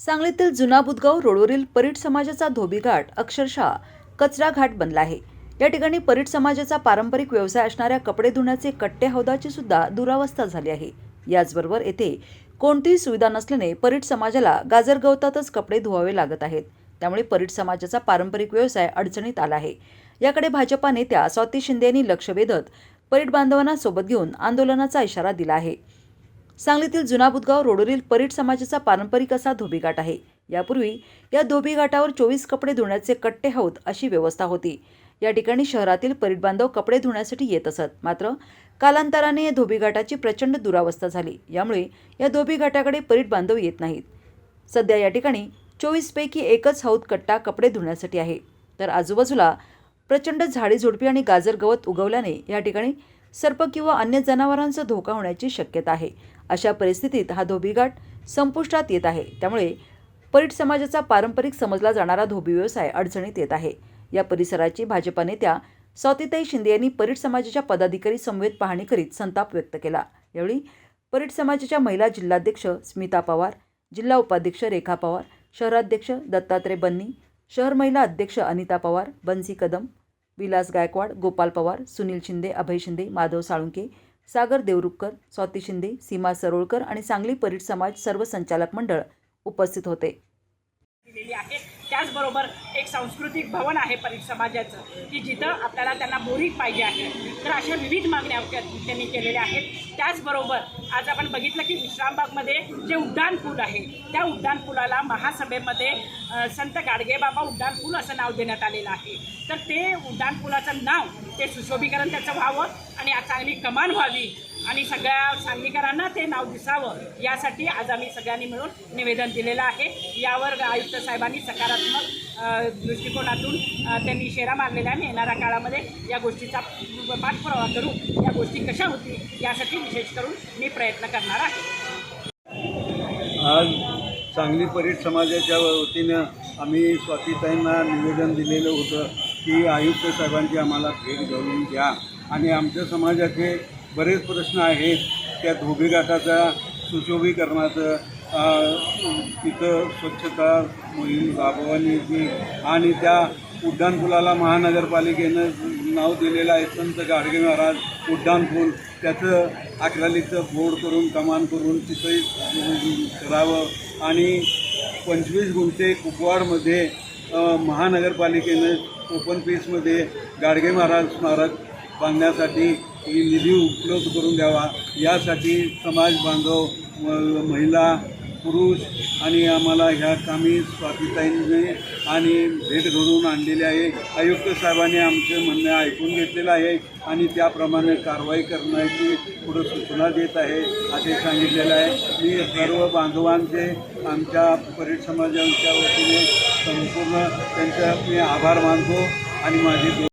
सांगलीतील जुना बुदगाव रोडवरील परीट समाजाचा धोबीघाट अक्षरशः कचरा घाट बनला आहे. या ठिकाणी परीट समाजाचा पारंपरिक व्यवसाय असणाऱ्या कपडे धुण्याचे कट्टे हौदाची सुद्धा दुरावस्था झाली आहे. याचबरोबर येथे कोणतीही सुविधा नसल्याने परीट समाजाला गाजर गवतातच कपडे धुवावे लागत आहेत. त्यामुळे परीट समाजाचा पारंपरिक व्यवसाय अडचणीत आला आहे. याकडे भाजपा नेत्या स्वाती शिंदे यांनी लक्ष वेधत परीट बांधवांना सोबत घेऊन आंदोलनाचा इशारा दिला आहे. सांगलीतील जुना बुधगाव रोडवरील परीट समाजाचा पारंपरिक असा धोबीघाट आहे. यापूर्वी या धोबीघाटावर चोवीस कपडे धुण्याचे कट्टे हौद अशी व्यवस्था होती. या ठिकाणी शहरातील परीट बांधव कपडे धुण्यासाठी येत असत. मात्र कालांतराने या धोबीघाटाची प्रचंड दुरावस्था झाली. यामुळे या धोबीघाटाकडे परीट बांधव येत नाहीत. सध्या या ठिकाणी चोवीसपैकी एकच हौद कट्टा कपडे धुण्यासाठी आहे. तर आजूबाजूला प्रचंड झाडी झुडपी आणि गाजर गवत उगवल्याने या ठिकाणी सर्प किंवा अन्य जनावरांचा धोका होण्याची शक्यता आहे. अशा परिस्थितीत हा धोबीघाट संपुष्टात येत आहे. त्यामुळे परीट समाजाचा पारंपरिक समजला जाणारा धोबी व्यवसाय अडचणीत येत आहे. या परिसराची भाजपा नेत्या स्वातीताई शिंदे यांनी परीट समाजाच्या पदाधिकारी समवेत पाहणी करीत संताप व्यक्त केला. यावेळी परीट समाजाच्या महिला जिल्हाध्यक्ष स्मिता पवार जिल्हा उपाध्यक्ष रेखा पवार शहराध्यक्ष दत्तात्रय बन्नी शहर महिला अध्यक्ष अनिता पवार बन्सी कदम विलास गायकवाड गोपाल पवार सुनील शिंदे अभय शिंदे माधव साळुंके सागर देवरुखकर स्वाती शिंदे सीमा सरोळकर आणि सांगली परीट समाज सर्व संचालक मंडळ उपस्थित होते. त्याचबरोबर एक सांस्कृतिक भवन आहे परी समाजाचं की जिथं आपल्याला त्यांना बोरीक पाहिजे आहे. तर अशा विविध मागण्या त्यांनी केलेल्या आहेत. त्याचबरोबर आज आपण बघितलं की विश्रामबागमध्ये जे उड्डाण पूल आहे त्या उड्डाण पुलाला महासभेमध्ये संत गाडगेबाबा उड्डाण पूल असं नाव देण्यात आलेलं आहे. तर ते उड्डाण पुलाचं नाव ते सुशोभीकरण त्याचं व्हावं आणि चांगली कमान व्हावी आणि सगळ्या सांगलीकरांना ते नाव दिसावं यासाठी आज आम्ही सगळ्यांनी मिळून निवेदन दिलेलं आहे. यावर आयुक्त साहेबांनी सकारात्मक दृष्टिकोनातून त्यांनी शेरा मारलेला आहे. येणाऱ्या काळामध्ये या गोष्टीचा पाठपुरावा करू या गोष्टी कशा होतील यासाठी विशेष करून मी प्रयत्न करणार आहे. आज सांगली परीट समाजाच्या वतीनं आम्ही स्वातीताईंना निवेदन दिलेलं होतं की आयुक्त साहेबांची आम्हाला भेट घालून द्या. आणि आमच्या समाजाचे बरेच प्रश्न आहेत. त्या धोबीघाटाचा सुशोभीकरणाचं तिथं स्वच्छता मोहीम राबवण्याची आणि त्या उड्डाणपुलाला महानगरपालिकेनं नाव दिलेलं आहे संत गाडगे महाराज उड्डाणपूल. त्याचं अकरालीचं बोर्ड करून कमान करून तिथंही करावं. आणि पंचवीस गुंठे कुपवाडमध्ये महानगरपालिकेनं ओपन पीसमध्ये गाडगे महाराज स्मारक बांधण्यासाठी निधी उपलब्ध करून द्यावा. यासाठी समाज बांधव म- महिला पुरुष आणि आम्हाला ह्या कामी स्वातीताईंनी आणि भेट घडवून आणलेली आहे. आयुक्त साहेबांनी आमचं म्हणणं ऐकून घेतलेलं आहे आणि त्याप्रमाणे कारवाई करण्याची पुढं सूचना देत आहे असे सांगितलेलं आहे. मी सर्व बांधवांचे आमच्या परीट समाजाच्या वतीने संपूर्ण त्यांचा मी आभार मानतो आणि माझी